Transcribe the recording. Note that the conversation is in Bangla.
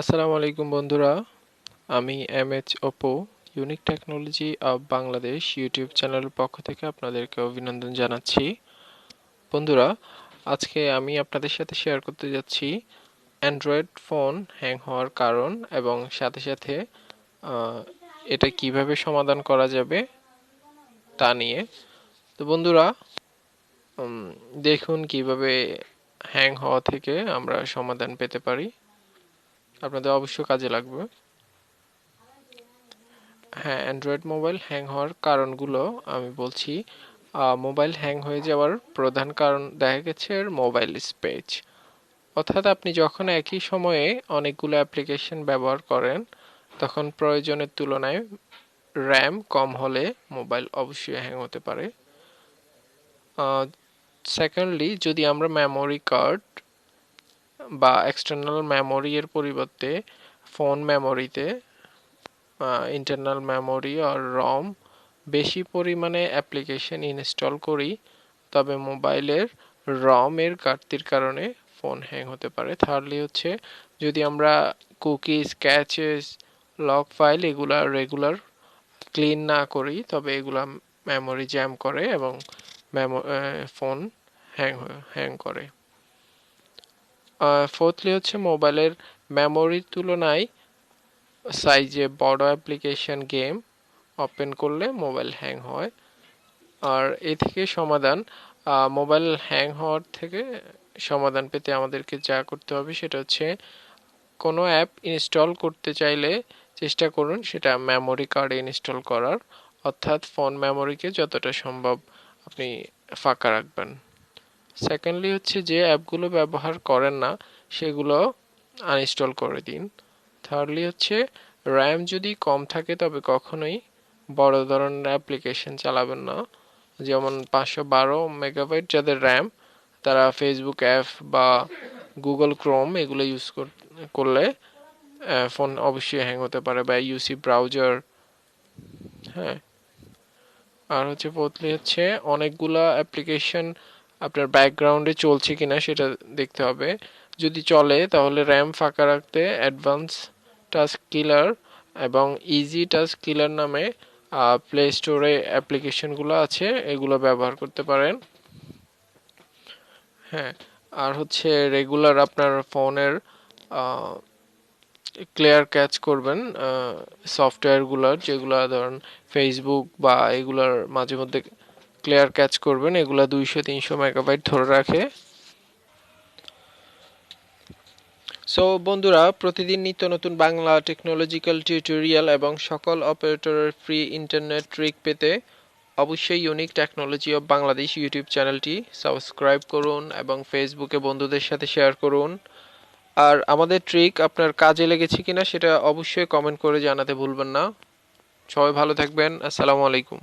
আসসালামু আলাইকুম বন্ধুরা, আমি M H Opu, Unique Technology of Bangladesh YouTube চ্যানেলের পক্ষ থেকে আপনাদেরকে অভিনন্দন জানাচ্ছি। বন্ধুরা, আজকে আমি আপনাদের সাথে শেয়ার করতে যাচ্ছি অ্যান্ড্রয়েড ফোন হ্যাং হওয়ার কারণ এবং সাথে সাথে এটা কীভাবে সমাধান করা যাবে তা নিয়ে। তো বন্ধুরা দেখুন কীভাবে হ্যাং হওয়া থেকে আমরা সমাধান পেতে পারি। আপনাদের অবশ্য কাজে লাগবে। হ্যাঁ অ্যান্ড্রয়েড মোবাইল হ্যাং হওয়ার কারণগুলো আমি বলছি। মোবাইল হ্যাং হয়ে যাওয়ার প্রধান কারণ দেখা গেছে মোবাইল স্পেস অর্থাৎ আপনি যখন একই সময়ে অনেকগুলো অ্যাপ্লিকেশন ব্যবহার করেন, তখন প্রয়োজনের তুলনায় র্যাম কম হলে মোবাইল অবশ্যই হ্যাং হতে পারে। সেকেন্ডলি যদি আমরা মেমোরি কার্ড বা এক্সটার্নাল মেমোরি এর পরিবর্তে ফোন মেমোরিতে ইন্টারনাল মেমোরি আর রম বেশি পরিমাণে অ্যাপ্লিকেশন ইনস্টল করি, তবে মোবাইলের রম এর ঘাটতির কারণে ফোন হ্যাং হতে পারে। থার্ডলি হচ্ছে, যদি আমরা কুকিজ ক্যাচেস লক ফাইল এগুলা রেগুলার ক্লিন না করি, তবে এগুলা মেমোরি জ্যাম করে এবং মেমো ফোন হ্যাং হ্যাং করে। ফোর্থলি হচ্ছে মোবাইলের মেমোরির তুলনায় সাইজে বড় অ্যাপ্লিকেশন গেম ওপেন করলে মোবাইল হ্যাং হয়। আর এ থেকে সমাধান মোবাইল হ্যাং হওয়ার থেকে সমাধান পেতে আমাদেরকে যা করতে হবে সেটা হচ্ছে কোনো অ্যাপ ইনস্টল করতে চাইলে চেষ্টা করুন সেটা মেমোরি কার্ডে ইনস্টল করার। অর্থাৎ ফোন মেমোরিকে যতটা সম্ভব আপনি ফাঁকা রাখবেন। সেকেন্ডলি হচ্ছে যে অ্যাপগুলো ব্যবহার করেন না, সেগুলো আনইনস্টল করে দিন। থার্ডলি হচ্ছে র্যাম যদি কম থাকে তবে কখনোই বড় ধরনের অ্যাপ্লিকেশন চালাবেন না। যেমন পাঁচশো বারো মেগাবাইট যাদের র্যাম তারা ফেসবুক অ্যাপ বা গুগল ক্রোম এগুলো ইউজ করলে ফোন অবশ্যই হ্যাং হতে পারে বা ইউসি ব্রাউজার হ্যাঁ। আর হচ্ছে ফোর্থলি হচ্ছে অনেকগুলা অ্যাপ্লিকেশন আপনার ব্যাকগ্রাউন্ডে চলছে কিনা সেটা দেখতে হবে। যদি চলে, তাহলে র্যাম ফাঁকা রাখতে অ্যাডভান্স টাস্ক কিলার এবং ইজি টাস্ক কিলার নামে প্লে স্টোরে অ্যাপ্লিকেশনগুলো আছে, এগুলো ব্যবহার করতে পারেন। হ্যাঁ আর হচ্ছে রেগুলার আপনার ফোনের ক্লিয়ার ক্যাচ করবেন সফটওয়্যারগুলোর যেগুলো ধরেন ফেসবুক বা এগুলোর মাঝে মধ্যে ক্লিয়ার ক্যাচ করবেন, এগুলা দুইশো, তিনশো মেগাবাইট ধরে রাখে। সো বন্ধুরা, প্রতিদিন নিত্য নতুন বাংলা টেকনোলজিক্যাল টিউটোরিয়াল এবং সকল অপারেটরের ফ্রি ইন্টারনেট ট্রিক পেতে অবশ্যই Unique Technology of Bangladesh YouTube চ্যানেলটি সাবস্ক্রাইব করুন এবং ফেসবুকে বন্ধুদের সাথে শেয়ার করুন। আর আমাদের ট্রিক আপনার কাজে লেগেছে কিনা সেটা অবশ্যই কমেন্ট করে জানাতে ভুলবেন না। সবাই ভালো থাকবেন। আসসালামু আলাইকুম।